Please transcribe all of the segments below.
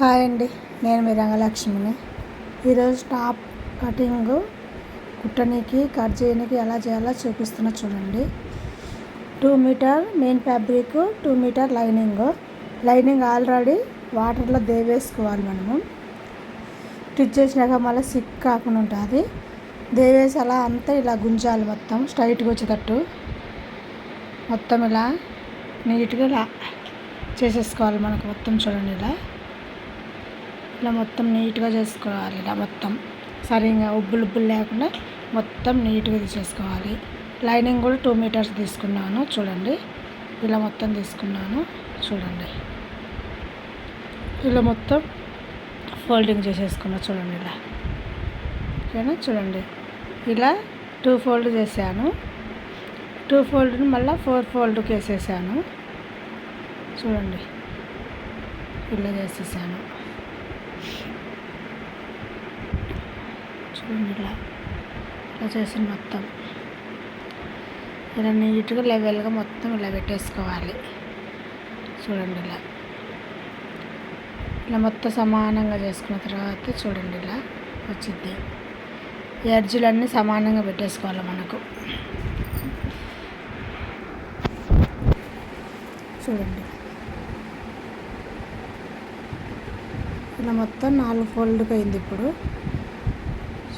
Hi అండి నేను మీ రంగలక్ష్మిని. ఈరోజు టాప్ కటింగ్ కుట్టనీకి కట్ చేయడానికి ఎలా చేయాలో చూపిస్తున్నా చూడండి. Two meter main fabric two meter lining. Lining already వాటర్లో దేవేసుకోవాలి మనము. స్టిచ్ చేసినాక మళ్ళీ సిక్ కాకుండా ఉంటుంది. దేవేసి అలా అంతా ఇలా గుంజాలి మొత్తం స్ట్రైట్గా వచ్చేటట్టు. మొత్తం ఇలా నీట్గా ఇలా చేసేసుకోవాలి మనకు మొత్తం చూడండి ఇలా. ఇలా మొత్తం నీట్గా చేసుకోవాలి ఇలా మొత్తం. సరిగా ఉబ్బులు ఉబ్బులు లేకుండా మొత్తం నీట్గా తీసేసుకోవాలి లైనింగ్ కూడా టూ మీటర్స్ తీసుకున్నాను చూడండి. ఇలా మొత్తం తీసుకున్నాను చూడండి. ఇలా మొత్తం ఫోల్డింగ్ చేసేసుకున్నా చూడండి ఇలా. ఓకేనా? చూడండి. ఇలా టూ ఫోల్డ్ చేశాను. టూ ఫోల్డ్ని మళ్ళీ ఫోర్ ఫోల్డ్కి వేసేసాను. చూడండి. ఇలా చేసేసాను. చూడండి ఇలా ఇలా చేసిన మొత్తం. ఇలా నీట్గా లెవెల్గా మొత్తం ఇలా పెట్టేసుకోవాలి. చూడండి ఇలా. ఇలా మొత్తం సమానంగా చేసుకున్న తర్వాత చూడండి ఇలా వచ్చింది ఎడ్జులన్నీ సమానంగా పెట్టేసుకోవాలి మనకు. చూడండి. ఇలా మొత్తం నాలుగు ఫోల్డ్కి అయింది ఇప్పుడు.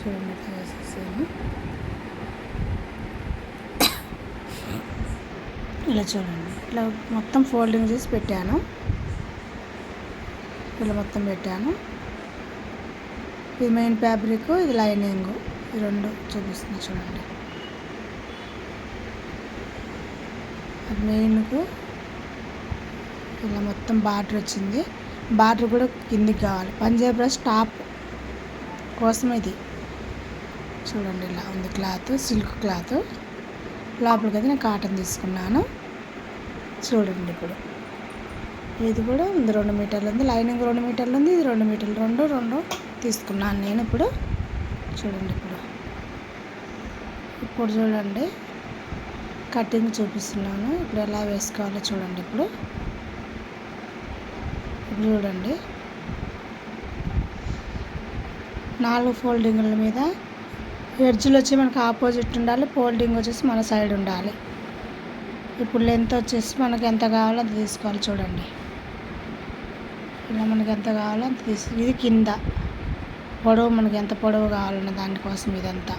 చూడండి ప్రాసెస్ ఇలా చూడండి. ఇట్లా మొత్తం ఫోల్డింగ్ చేసి పెట్టాను. ఇలా మొత్తం పెట్టాను. ఇది మెయిన్ ఫ్యాబ్రిక్ ఇది లైనింగ్. ఈ రెండు చూపిస్తున్నా చూడండి. మెయిన్కు ఇలా మొత్తం బార్డర్ వచ్చింది. బార్డర్ కూడా కిందికి కావాలి. పంజాబ్ బ్రష్ టాప్ కోసం ఇది. చూడండి ఇలా ఉంది క్లాత్ సిల్క్ క్లాత్. లోపలికి అయితే నేను కాటన్ తీసుకున్నాను. చూడండి ఇప్పుడు. ఇది కూడా ఉంది రెండు మీటర్లు ఉంది. లైనింగ్ రెండు మీటర్లు ఉంది ఇది రెండు మీటర్లు. రెండు రెండు తీసుకున్నాను నేను ఇప్పుడు. చూడండి ఇప్పుడు. ఇప్పుడు చూడండి. కటింగ్ చూపిస్తున్నాను. ఇప్పుడు ఎలా వేసుకోవాలో చూడండి ఇప్పుడు. ఇప్పుడు చూడండి. నాలుగు ఫోల్డింగ్ల మీద ఎడ్జ్లు వచ్చి మనకు ఆపోజిట్ ఉండాలి ఫోల్డింగ్ వచ్చేసి మన సైడ్ ఉండాలి. ఇప్పుడు లెంత్ వచ్చేసి మనకి ఎంత కావాలో అంత తీసుకోవాలి చూడండి. ఇలా మనకి ఎంత కావాలో అంత తీసు ఇది కింద. పొడవు మనకి ఎంత పొడవు కావాలన్న దానికోసం ఇదంతా.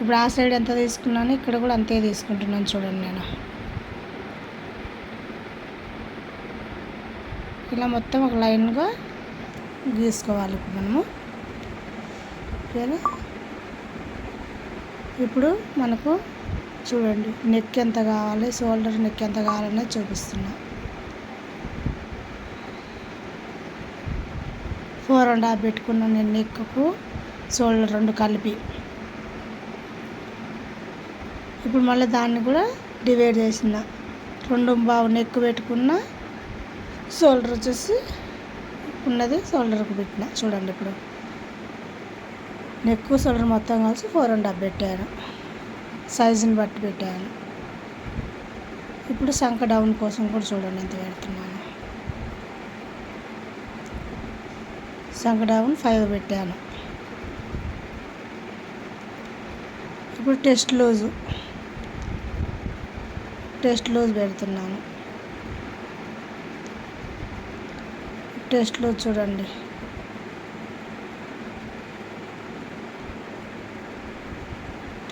ఇప్పుడు ఆ సైడ్ ఎంత తీసుకున్నాను ఇక్కడ కూడా అంతే తీసుకుంటున్నాను చూడండి నేను. ఇలా మొత్తం ఒక లైన్గా గీసుకోవాలి ఇప్పుడు మనము. ఓకేనా? ఇప్పుడు మనకు చూడండి నెక్ ఎంత కావాలి షోల్డర్ నెక్ ఎంత కావాలనేది చూపిస్తున్నా. ఫోర్ అండ్ హాఫ్ పెట్టుకున్న నేను నెక్కు షోల్డర్ రెండు కలిపి. ఇప్పుడు మళ్ళీ దాన్ని కూడా డివైడ్ చేసిన. రెండు బావు నెక్ పెట్టుకున్న షోల్డర్ వచ్చేసి ఉన్నది షోల్డర్కి పెట్టిన. చూడండి ఇప్పుడు. నెక్ షోల్డర్ మొత్తం కలిసి ఫోర్ అండ్ హాఫ్ పెట్టాను సైజుని బట్టి పెట్టాను ఇప్పుడు సంక డౌన్ కోసం కూడా చూడండి ఎంత పెడుతున్నాను. సంక డౌన్ ఫైవ్ పెట్టాను. ఇప్పుడు టెస్ట్ లూజు. టెస్ట్ లూజ్ పెడుతున్నాను. టెస్ట్ లూజ్ చూడండి.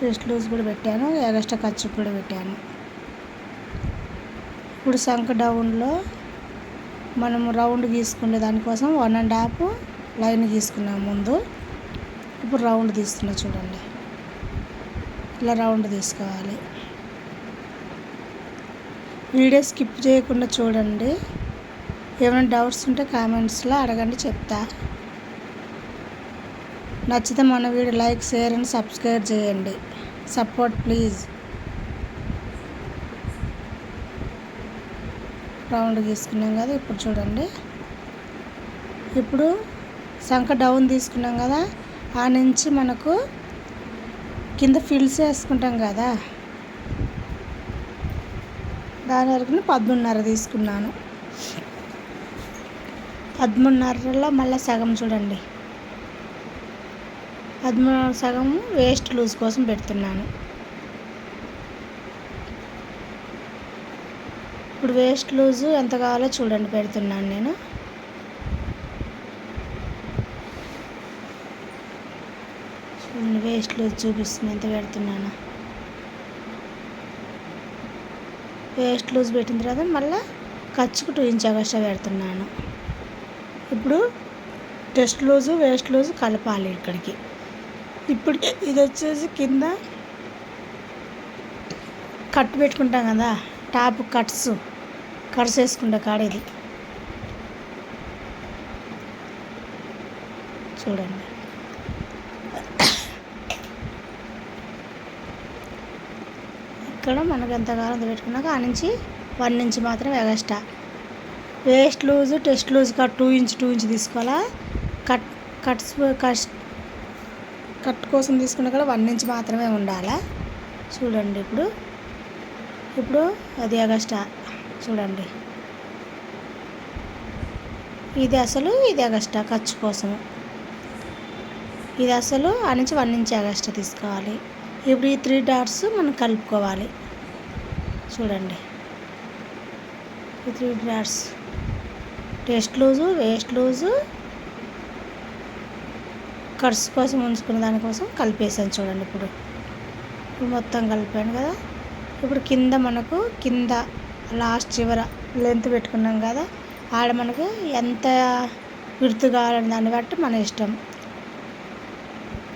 టెస్ట్ లూజ్ కూడా పెట్టాను ఎగస్ట్రా ఖర్చు కూడా పెట్టాను. ఇప్పుడు సంక డౌన్లో మనం రౌండ్ గీసుకునే దానికోసం వన్ అండ్ హాఫ్ లైన్ గీసుకున్నాం ముందు. ఇప్పుడు రౌండ్ తీస్తున్నా చూడండి. ఇలా రౌండ్ తీసుకోవాలి. వీడియో స్కిప్ చేయకుండా చూడండి. ఏమైనా డౌట్స్ ఉంటే కామెంట్స్లో అడగండి చెప్తా. నచ్చితే మన video like share and subscribe చేయండి. Support please. రౌండ్ తీసుకున్నాం కదా ఇప్పుడు చూడండి. ఇప్పుడు సంఖ డౌన్ తీసుకున్నాం కదా ఆ నుంచి మనకు కింద ఫిల్స్ వేసుకుంటాం కదా. దాని వరకు పద్దున్నర తీసుకున్నాను. పదమూడున్నరలో మళ్ళీ సగం చూడండి. అది సగం వేస్ట్ లూజ్ కోసం పెడుతున్నాను. ఇప్పుడు వేస్ట్ లూజు ఎంత కావాలో చూడండి పెడుతున్నాను నేను. చూడండి వేస్ట్ లూజ్ చూపిస్తుంది ఎంత పెడుతున్నాను. వేస్ట్ లూజ్ పెట్టిన తర్వాత మళ్ళీ ఖర్చుకు టూ ఇంచ్ ఎగస్ట్రా పెడుతున్నాను. ఇప్పుడు టెస్ట్ లూజు వేస్ట్ లూజు కలపాలి ఇక్కడికి. ఇప్పుడు ఇది వచ్చేసి కింద కట్ పెట్టుకుంటాం కదా టాప్ కట్స్ కట్స్ వేసుకుంటా కాడ ఇది. చూడండి. ఇక్కడ మనకు ఎంత పెట్టుకున్నాక ఆ నుంచి వన్ ఇంచ్ మాత్రం extra waste loose test loose cut two inch two inch తీసుకోవాలా? కట్ కట్స్ కట్ కట్ కోసం తీసుకున్న కూడా వన్ ఇంచ్ మాత్రమే ఉండాలి? చూడండి ఇప్పుడు. ఇప్పుడు అది అగస్ట చూడండి. ఇది అసలు ఇది అగస్ట ఖర్చు కోసము. ఇది అసలు ఆ నుంచి వన్ ఇంచ్ అగస్ట తీసుకోవాలి. ఇప్పుడు ఈ త్రీ డాట్స్ మనం కలుపుకోవాలి. చూడండి. ఈ three dots test loose waste loose cuts కోసం ఉంచుకున్న దానికోసం కలిపేసాను చూడండి ఇప్పుడు. ఇప్పుడు మొత్తం కలిపాను కదా. ఇప్పుడు కింద మనకు కింద లాస్ట్ చివర లెంత్ పెట్టుకున్నాం కదా. ఆడ మనకు ఎంత విడుతు కావాలని దాన్ని బట్టి మన ఇష్టం.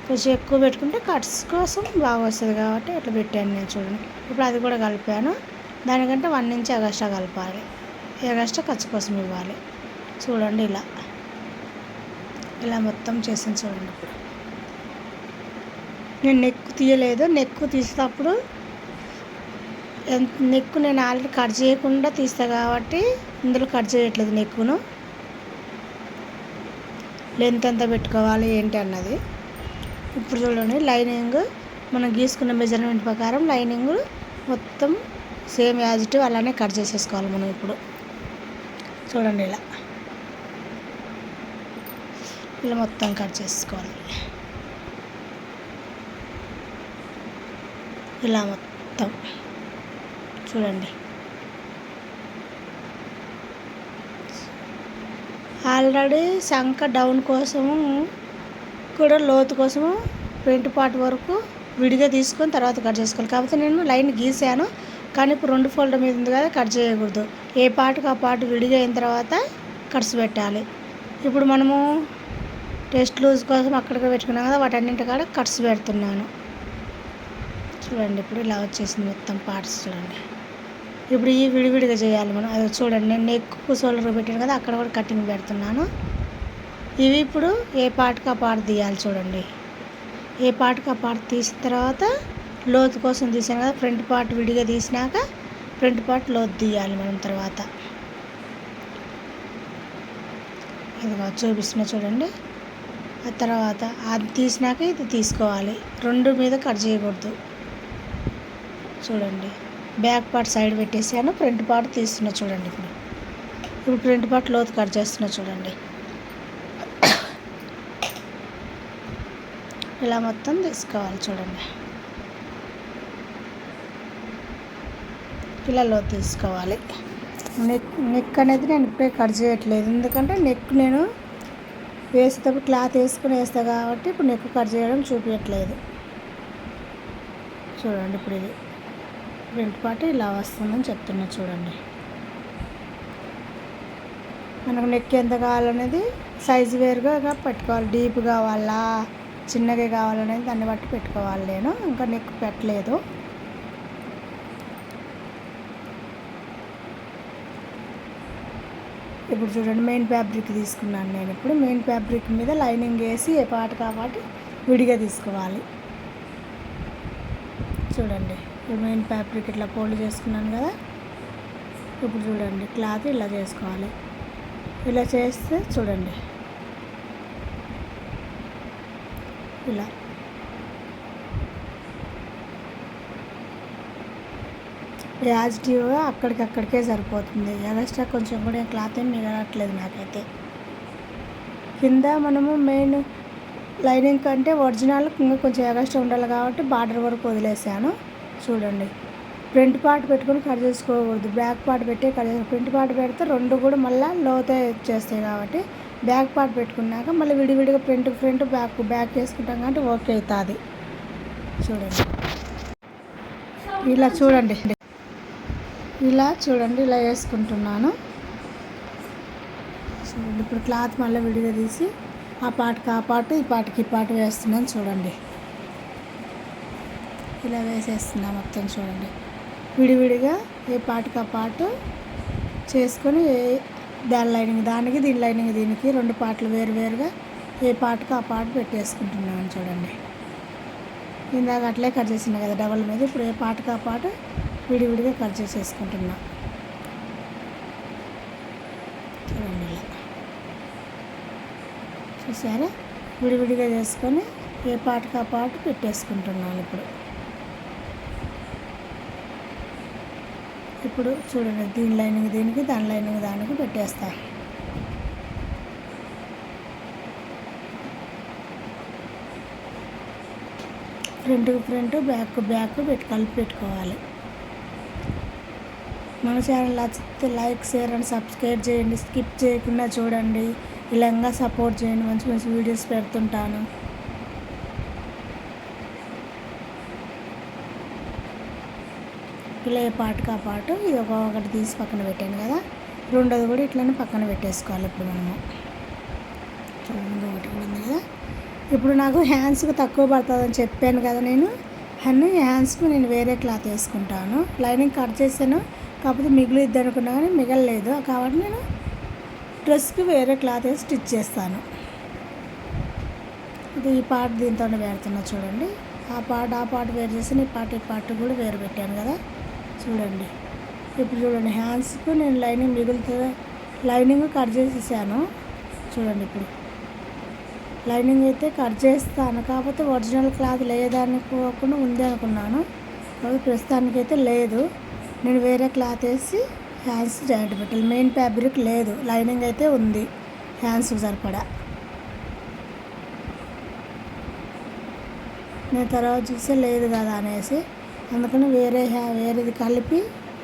కొంచెం ఎక్కువ పెట్టుకుంటే కట్స్ కోసం బాగా వస్తుంది కాబట్టి ఇట్లా పెట్టాను నేను చూడండి. ఇప్పుడు అది కూడా కలిపాను. దానికంటే వన్ ఇంచ్ ఎగస్ట్రా కలపాలి. ఎగస్ట్రా ఖర్చు కోసం ఇవ్వాలి. చూడండి ఇలా. ఇలా మొత్తం చేసాను చూడండి. ఇప్పుడు నేను నెక్కు తీయలేదు. నెక్కు తీసేటప్పుడు ఎంత నెక్కు నేను ఆల్రెడీ కట్ చేయకుండా తీస్తా కాబట్టి ఇందులో కట్ చేయట్లేదు నెక్కును. లెంత్ ఎంత పెట్టుకోవాలి ఏంటి అన్నది. ఇప్పుడు చూడండి లైనింగ్ మనం గీసుకున్న మెజర్మెంట్ ప్రకారం లైనింగ్ మొత్తం సేమ్ యాజిటివ్ అలానే కట్ చేసేసుకోవాలి మనం ఇప్పుడు. చూడండి ఇలా. ఇలా మొత్తం కట్ చేసుకోవాలి. ఇలా మొత్తం. చూడండి. ఆల్రెడీ శంఖ డౌన్ కోసము కూడా లోతు కోసము ఫ్రంట్ పార్ట్ వరకు విడిగా తీసుకొని తర్వాత కట్ చేసుకోవాలి. కాకపోతే నేను లైన్ గీసాను కానీ ఇప్పుడు రెండు ఫోల్డర్ మీద ఉంది కదా కట్ చేయకూడదు. ఏ పార్ట్కి ఆ పార్ట్ విడిగా అయిన తర్వాత కట్స్ పెట్టాలి. ఇప్పుడు మనము టెస్ట్ లూజ్ కోసం అక్కడికి పెట్టుకున్నాం కదా వాటన్నింటి కాడ కట్స్ పెడుతున్నాను. చూడండి ఇప్పుడు ఇలా వచ్చేసింది మొత్తం పార్ట్స్ చూడండి. ఇప్పుడు ఈ విడివిడిగా చేయాలి మనం. అది చూడండి నేను ఎక్కువ సోలర్ పెట్టాను కదా అక్కడ కూడా కటింగ్ పెడుతున్నాను. ఇవి ఇప్పుడు ఏ పార్ట్కి ఆ పార్ట్ తీయాలి చూడండి. ఏ పార్ట్కి ఆ పార్ట్ తీసిన తర్వాత లోతు కోసం తీసాను కదా ఫ్రంట్ పార్ట్ విడిగా తీసినాక ఫ్రంట్ పార్ట్ లోతు తీయాలి మనం తర్వాత. ఇదిగో చూపిస్తున్నా చూడండి. ఆ తర్వాత అది తీసినాక ఇది తీసుకోవాలి. రెండు మీద కట్ చేయకూడదు. చూడండి. బ్యాక్ పార్ట్ సైడ్ పెట్టేసాను ఫ్రంట్ పార్ట్ తీస్తున్నా చూడండి ఇప్పుడు. ఇప్పుడు ఫ్రంట్ పార్ట్ లోతు కట్ చేస్తున్నా చూడండి. ఇలా మొత్తం తీసుకోవాలి చూడండి. ఇలా లోతు తీసుకోవాలి. నెక్ నెక్ అనేది నేను ఇప్పుడే కట్ చేయట్లేదు. ఎందుకంటే నెక్ నేను వేసేటప్పుడు క్లాత్ వేసుకుని వేస్తా కాబట్టి ఇప్పుడు నెక్ కట్ చేయడం చూపించట్లేదు చూడండి ఇప్పుడు ఇది. ఫ్రంట్ పార్ట్ ఇలా వస్తుందని చెప్తున్నా చూడండి. మనకు నెక్ ఎంత కావాలనేది సైజు వేరుగా పెట్టుకోవాలి. డీప్ కావాలా చిన్నగా కావాలనేది దాన్ని బట్టి పెట్టుకోవాలి. నేను ఇంకా నెక్ పెట్టలేదు. ఇప్పుడు చూడండి మెయిన్ ఫ్యాబ్రిక్ తీసుకున్నాను నేను ఇప్పుడు. మెయిన్ ఫ్యాబ్రిక్ మీద లైనింగ్ వేసి ఏ పాట కాబట్టి విడిగా తీసుకోవాలి. చూడండి ఇప్పుడు మెయిన్ ఫ్యాబ్రిక్ ఇట్లా ఫోల్డ్ చేసుకున్నాను కదా. ఇప్పుడు చూడండి క్లాత్ ఇలా చేసుకోవాలి. ఇలా చేస్తే చూడండి. ఇలా. యాజిటివ్గా అక్కడికక్కడికే సరిపోతుంది. ఎక్స్ట్రా కొంచెం కూడా క్లాత్ ఏం మిగలట్లేదు నాకైతే. కింద మనము మెయిన్ లైనింగ్ కంటే ఒరిజినల్ ఇంకా కొంచెం ఎగస్ట్రా ఉండాలి కాబట్టి బార్డర్ వరకు వదిలేసాను. చూడండి. ప్రింట్ పార్ట్ పెట్టుకొని కట్ చేసుకోకూడదు. బ్యాక్ పార్ట్ పెట్టి కట్ చేసుకో ప్రింట్ పార్ట్ పెడితే రెండు కూడా మళ్ళీ లోతే చేస్తాయి కాబట్టి బ్యాక్ పార్ట్ పెట్టుకున్నాక మళ్ళీ విడివిడిగా ప్రింట్ ఫ్రంట్ బ్యాక్ బ్యాక్ వేసుకుంటాం కాబట్టి ఓకే అవుతుంది. చూడండి. ఇలా చూడండి. ఇలా చూడండి ఇలా వేసుకుంటున్నాను. చూడండి ఇప్పుడు క్లాత్ మళ్ళీ విడిగా తీసి ఆ పాటకి ఆ పాటు ఈ పాటకి ఈ పాట వేస్తున్నాను చూడండి. ఇలా వేసేస్తున్నా మొత్తం చూడండి. విడివిడిగా ఏ పాటకి ఆ పాటు చేసుకొని ఏ దాని లైనింగ్ దానికి దీని లైనింగ్ దీనికి రెండు పాటలు వేరు వేరుగా ఏ పాటకు ఆ పాట పెట్టేసుకుంటున్నాను చూడండి. ఇందాక అట్లే కట్ చేసిన కదా డబల్ మీద. ఇప్పుడు ఏ పాటకు ఆ పాట విడివిడిగా కట్ చేసేసుకుంటున్నా చూడండి చూసారా? విడివిడిగా చేసుకొని ఏ పాటకు ఆ పాట పెట్టేసుకుంటున్నాను ఇప్పుడు. ఇప్పుడు చూడండి దీని లైనింగ్ దీనికి దాని లైనింగ్ దానికి పెట్టేస్తా. ఫ్రంట్కి ఫ్రంట్ బ్యాక్ బ్యాక్ పెట్టి కలిపి పెట్టుకోవాలి. మన ఛానల్ నచ్చితే లైక్ షేర్ అండ్ సబ్స్క్రైబ్ చేయండి. స్కిప్ చేయకుండా చూడండి. ఇలాగా సపోర్ట్ చేయండి. మంచి మంచి వీడియోస్ పెడుతుంటాను. ఇలా ఏ పాటకు ఆ పాటు ఇది ఒక ఒకటి తీసి పక్కన పెట్టాను కదా. రెండోది కూడా ఇట్లనే పక్కన పెట్టేసుకోవాలి ఇప్పుడు మనము. చూడండి ఒకటి కూడా ఉంది కదా. ఇప్పుడు నాకు హ్యాండ్స్కి తక్కువ పడుతుందని చెప్పాను కదా నేను. అన్నీ హ్యాండ్స్కి నేను వేరే క్లాత్ వేసుకుంటాను. లైనింగ్ కట్ చేశాను. కాకపోతే మిగిలిద్ది అనుకున్నా కానీ మిగలలేదు. కాబట్టి నేను డ్రెస్కి వేరే క్లాత్ వేసి స్టిచ్ చేస్తాను. ఇది ఈ పార్ట్ దీంతో పెడుతున్నా చూడండి. ఆ పార్ట్ ఆ పార్ట్ వేరు చేసి ఈ పార్ట్ ఈ పార్ట్ కూడా వేరు పెట్టాను కదా. చూడండి. ఇప్పుడు చూడండి హ్యాండ్స్కు నేను లైనింగ్ మిగులుతుంది లైనింగ్ కట్ చేసేసాను. చూడండి ఇప్పుడు. లైనింగ్ అయితే కట్ చేస్తాను. కాకపోతే ఒరిజినల్ క్లాత్ లేదనుకోకుండా ఉంది అనుకున్నాను. కాబట్టి ప్రస్తుతానికి అయితే లేదు. నేను వేరే క్లాత్ వేసి హ్యాండ్స్ జాయింట్ పెట్టాలి. మెయిన్ ఫ్యాబ్రిక్ లేదు. లైనింగ్ అయితే ఉంది. హ్యాండ్స్కి సరిపడా. నేను తర్వాత చూస్తే లేదు కదా అనేసి అందుకని వేరే హ్యా వేరేది కలిపి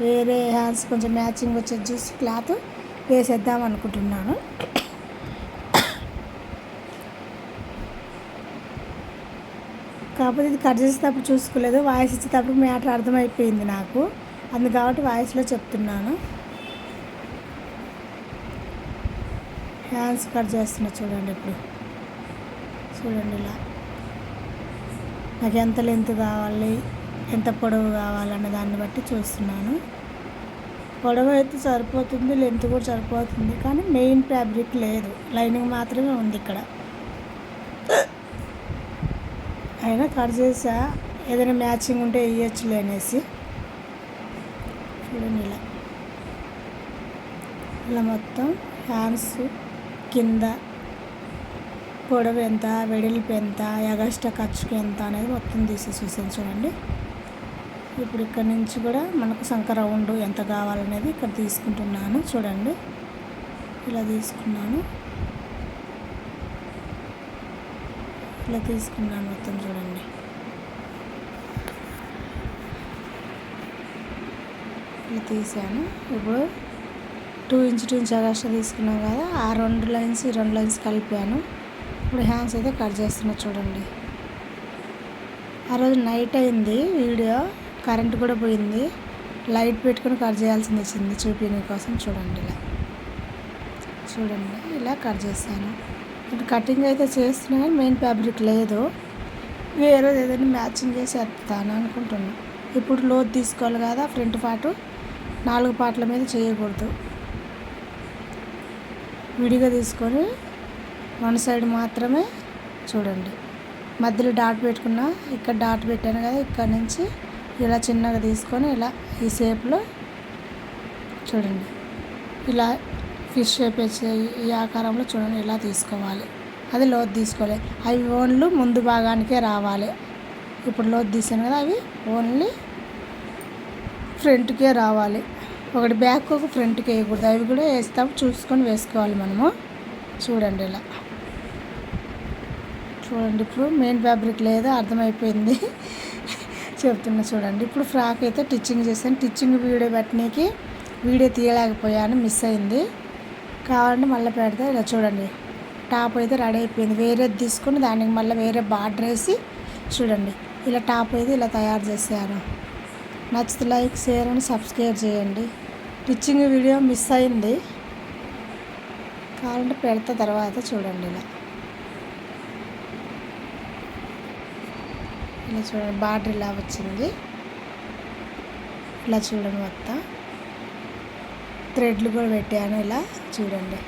వేరే హ్యాండ్స్ కొంచెం మ్యాచింగ్ వచ్చేది చూసి క్లాత్ వేసేద్దాం అనుకుంటున్నాను. కాకపోతే ఇది కట్ చేసేటప్పుడు చూసుకోలేదు. వాయిస్ ఇచ్చేటప్పుడు మ్యాటర్ అర్థమైపోయింది నాకు. అందు కాబట్టి వాయిస్లో చెప్తున్నాను. హ్యాండ్స్ కట్ చేస్తున్నా చూడండి ఇప్పుడు. చూడండి ఇలా. నాకు ఎంత లెంత్ కావాలి ఎంత పొడవు కావాలన్న దాన్ని బట్టి చూస్తున్నాను. పొడవు అయితే సరిపోతుంది లెంత్ కూడా సరిపోతుంది కానీ మెయిన్ ఫ్యాబ్రిక్ లేదు. లైనింగ్ మాత్రమే ఉంది ఇక్కడ. అయినా కట్ చేసా. ఏదైనా మ్యాచింగ్ ఉంటే వేయచ్చులే అనేసి. చూడండి ఇలా ఇలా మొత్తం హ్యాండ్స్ కింద పొడవు ఎంత వెడల్పు ఎంత ఎగస్ట్రా ఖర్చుకి ఎంత అనేది మొత్తం తీసి చూసాను చూడండి. ఇప్పుడు ఇక్కడ నుంచి కూడా మనకు సంక రౌండ్ ఎంత కావాలనేది ఇక్కడ తీసుకుంటున్నాను చూడండి. ఇలా తీసుకున్నాను. ఇలా తీసుకున్నాను మొత్తం చూడండి. ఇలా తీసాను. ఇప్పుడు two inch two inch extra తీసుకున్నాం కదా ఆ రెండు లైన్స్ ఈ రెండు లైన్స్ కలిపాను. ఇప్పుడు హ్యాండ్స్ అయితే కట్ చేస్తున్నా చూడండి. ఆ రోజు నైట్ అయింది వీడియో కరెంట్ కూడా పోయింది. లైట్ పెట్టుకుని కట్ చేయాల్సింది వచ్చింది చూపించడం కోసం చూడండి ఇలా. చూడండి ఇలా కట్ చేశాను. ఇప్పుడు కటింగ్ అయితే చేస్తున్నా కానీ మెయిన్ ఫ్యాబ్రిక్ లేదు. వేరేది ఏదైనా మ్యాచింగ్ చేసి వేస్తాను అనుకుంటున్నాను ఇప్పుడు లోతు తీసుకోవాలి కదా ఫ్రంట్ పాటు నాలుగు పాటల మీద చేయకూడదు. విడిగా తీసుకొని వన్ సైడ్ మాత్రమే చూడండి. మధ్యలో డాట్ పెట్టుకున్నా ఇక్కడ డాట్ పెట్టాను కదా ఇక్కడ నుంచి ఇలా చిన్నగా తీసుకొని ఇలా ఈ షేప్లో చూడండి. ఇలా ఫిష్ షేప్ వచ్చే ఈ ఆకారంలో చూడండి ఇలా తీసుకోవాలి. అది లోతు తీసుకోవాలి. అవి ఓన్లు ముందు భాగానికే రావాలి. ఇప్పుడు లోతు తీసాను కదా అవి ఓన్లీ ఫ్రంట్కే రావాలి. ఒకటి బ్యాక్ ఒక ఫ్రంట్కి వేయకూడదు. అవి కూడా వేస్తాం. చూసుకొని వేసుకోవాలి మనము. చూడండి ఇలా. చూడండి ఇప్పుడు మెయిన్ ఫ్యాబ్రిక్ లేదో అర్థమైపోయింది. చెప్తున్నా చూడండి. ఇప్పుడు ఫ్రాక్ అయితే టిచ్చింగ్ చేశాను. టిచ్చింగ్ వీడియో పెట్టడానికి వీడియో తీయలేకపోయాను. మిస్ అయింది. కావాలంటే మళ్ళీ పెడితే. ఇలా చూడండి. టాప్ అయితే రెడీ అయిపోయింది. వేరేది తీసుకొని దానికి మళ్ళీ వేరే బార్డర్ వేసి చూడండి. ఇలా టాప్ అయితే ఇలా తయారు చేశాను నచ్చితే లైక్ షేర్ అండ్ సబ్స్క్రైబ్ చేయండి. టిచ్చింగ్ వీడియో మిస్ అయింది. కావాలంటే పెడతా తర్వాత చూడండి ఇలా. ఇలా చూడండి బార్డర్ ఇలా వచ్చింది. ఇలా చూడండి మొత్తం. థ్రెడ్లు కూడా పెట్టాను ఇలా చూడండి.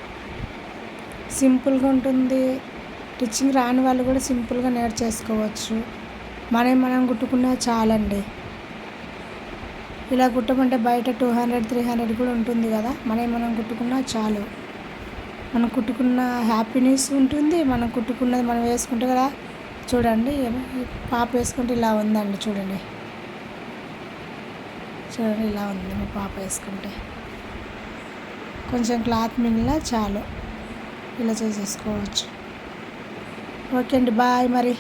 సింపుల్గా ఉంటుంది. టిచ్చింగ్ రాని వాళ్ళు కూడా సింపుల్గా నేర్చేసుకోవచ్చు. మనం మనం కుట్టుకున్నా చాలండి. ఇలా కుట్టమంటే బయట టూ హండ్రెడ్ త్రీ హండ్రెడ్ కూడా ఉంటుంది కదా. మనం మనం కుట్టుకున్నా చాలు. మనం కుట్టుకున్న హ్యాపీనెస్ ఉంటుంది. మనం కుట్టుకున్నది మనం వేసుకుంటే కదా చూడండి పాప వేసుకుంటే ఇలా ఉందండి చూడండి. చూడండి ఇలా ఉంది మా పాప వేసుకుంటే. కొంచెం క్లాత్ మిగిలిన చాలు. ఇలా చేసేసుకోవచ్చు. ఓకే అండి బాయ్ మరి.